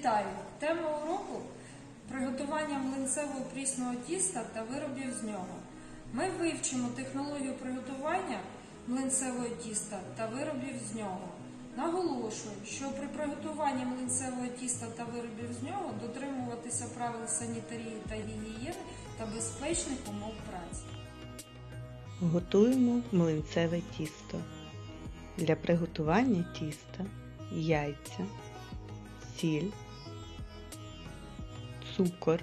Вітаю! Тема уроку приготування млинцевого прісного тіста та виробів з нього. Ми вивчимо технологію приготування млинцевого тіста та виробів з нього. Наголошую, що при приготуванні млинцевого тіста та виробів з нього дотримуватися правил санітарії та гігієни та безпечних умов праці. Готуємо млинцеве тісто. Для приготування тіста яйця, сіль, цукор.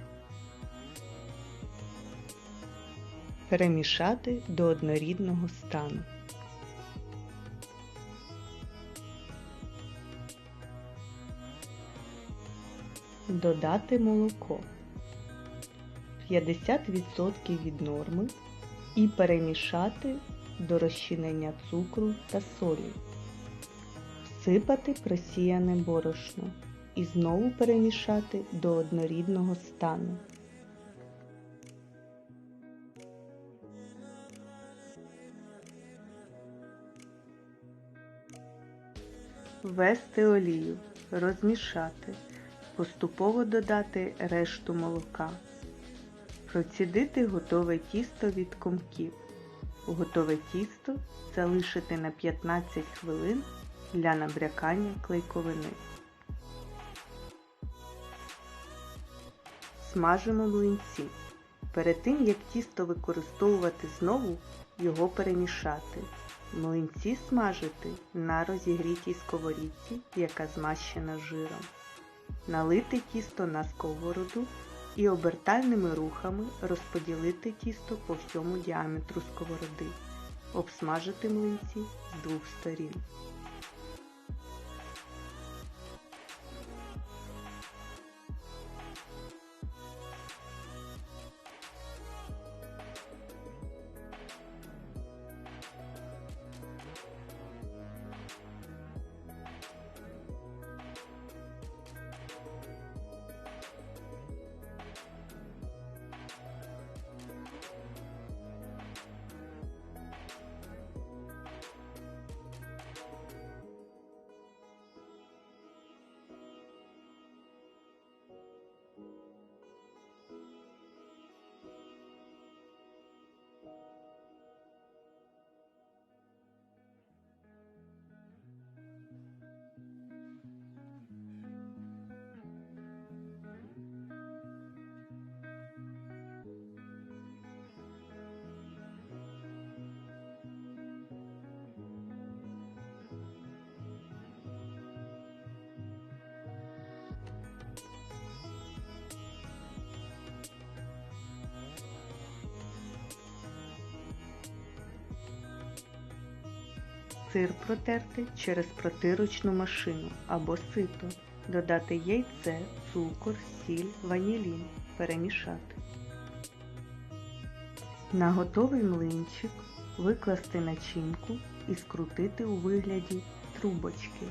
Перемішати до однорідного стану. Додати молоко 50% від норми і перемішати до розчинення цукру та солі. Всипати просіяне борошно і знову перемішати до однорідного стану. Ввести олію, розмішати, поступово додати решту молока. Процідити готове тісто від комків. Готове тісто залишити на 15 хвилин для набрякання клейковини. Смажимо млинці. Перед тим як тісто використовувати знову, його перемішати. Млинці смажити на розігрітій сковорідці, яка змащена жиром. Налити тісто на сковороду і обертальними рухами розподілити тісто по всьому діаметру сковороди. Обсмажити млинці з двох сторін. Сир протерти через протирочну машину або сито. Додати яйце, цукор, сіль, ванілін. Перемішати. На готовий млинчик викласти начинку і скрутити у вигляді трубочки.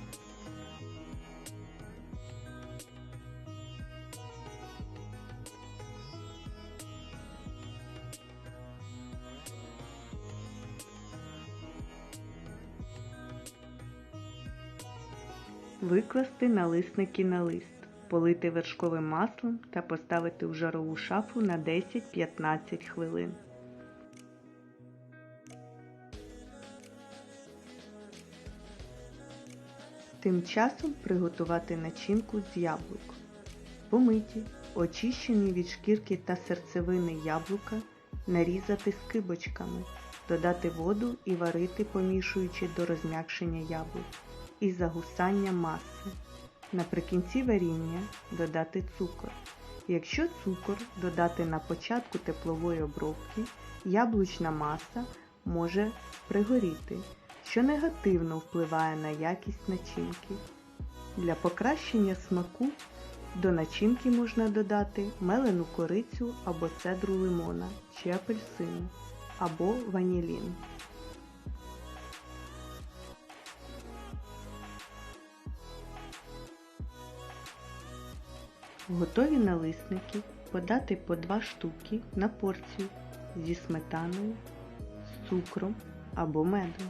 Викласти налисники на лист, полити вершковим маслом та поставити в жарову шафу на 10-15 хвилин. Тим часом приготувати начинку з яблук. Помиті, очищені від шкірки та серцевини яблука, нарізати скибочками, додати воду і варити, помішуючи до розм'якшення яблук і загусання маси. Наприкінці варіння додати цукор. Якщо цукор додати на початку теплової обробки, яблучна маса може пригоріти, що негативно впливає на якість начинки. Для покращення смаку до начинки можна додати мелену корицю або цедру лимона чи апельсину, або ванілін. Готові налисники подати по 2 штуки на порцію зі сметаною, цукром або медом.